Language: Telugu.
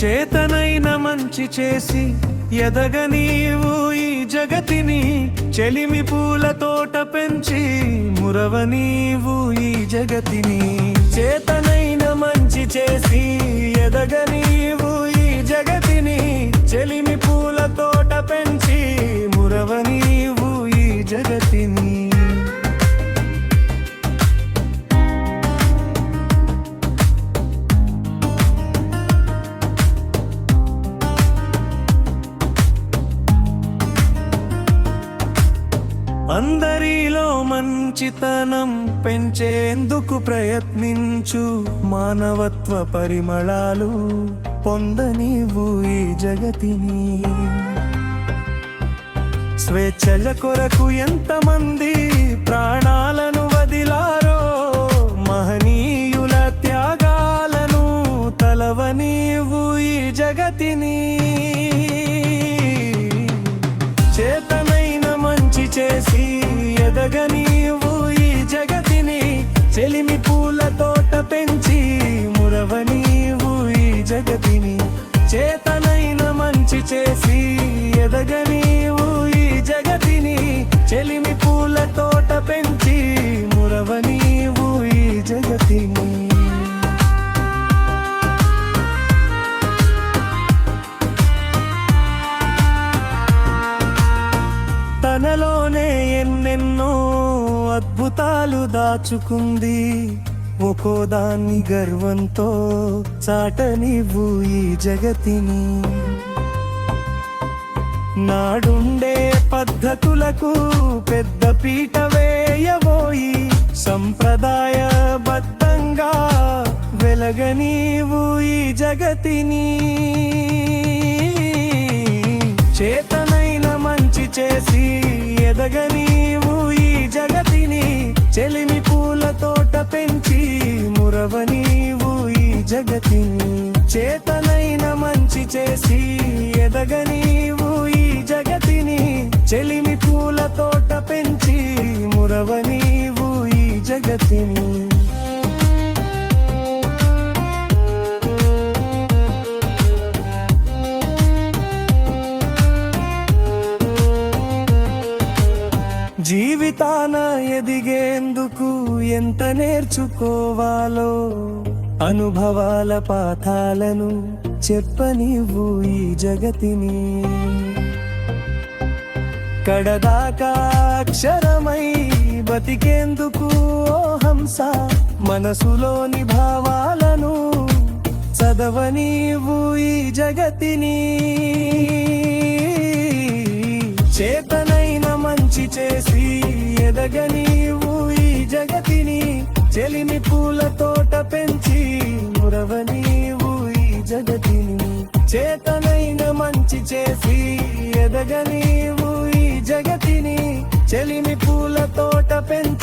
చేతనైన మంచి చేసి ఎదగ నీవు ఈ జగతిని చెలిమి పూల తోట పెంచి మురవ నీవు ఈ జగతిని. చేతనైన మంచి చేసి ఎదగ నీవు ఈ జగతిని అందరిలో మంచితనం పెంచేందుకు ప్రయత్నించు మానవత్వ పరిమళాలు పొందనివ్వు ఈ జగతిని. స్వేచ్ఛల కొరకు ఎంతమంది ప్రాణాలను వదిలారో మహనీయుల త్యాగాలను తలవనీవు ఈ జగతిని. చేతనైన మంచి చేసి ఎదగ నీవు ఈ జగతిని చెలిమి పూల తోట పెంచి మురవ నీవు ఈ జగతిని చేతనైన మంచి చేసి ఎదగ నీవు ఈ జగతిని చెలిమి పూల తోట పెంచి మురవ నీవు ఈ జగతిని. అద్భుతాలు దాచుకుంది. ఒక్కో దాన్ని గర్వంతో చాటనివ్వు ఈ జగతిని. నాడుండే పద్ధతులకు పెద్ద పీట వేయబోయి సంప్రదాయబద్ధంగా వెలగనీవు ఈ జగతిని. చేతనైన మంచి చేసి ఎదగనీవు మురవ నీవు ఈ జగతిని చేతనైన మంచి చేసి ఎదగనీవు ఈ జగతిని చెలిమి పూల తోట పెంచి మురవ నీవు ఈ జగతిని. జీవితాన ఎదిగేందుకు ఎంత నేర్చుకోవాలో అనుభవాల పాఠాలను చెప్పనివ్వు ఈ జగతిని. కడదాకా అక్షరమై బతికేందుకు ఓ హంస మనసులోని భావాలను చదవనీవు ఈ జగతిని. చేతన మంచి చేసి ఎదగని ఈ జగతిని. చెలిమి పూల తోట పెంచి మురవ ఈ జగతిని. చేతనైన మంచి చేసి ఎదగని ఈ జగతిని. చెలిమి పూల తోట పెంచి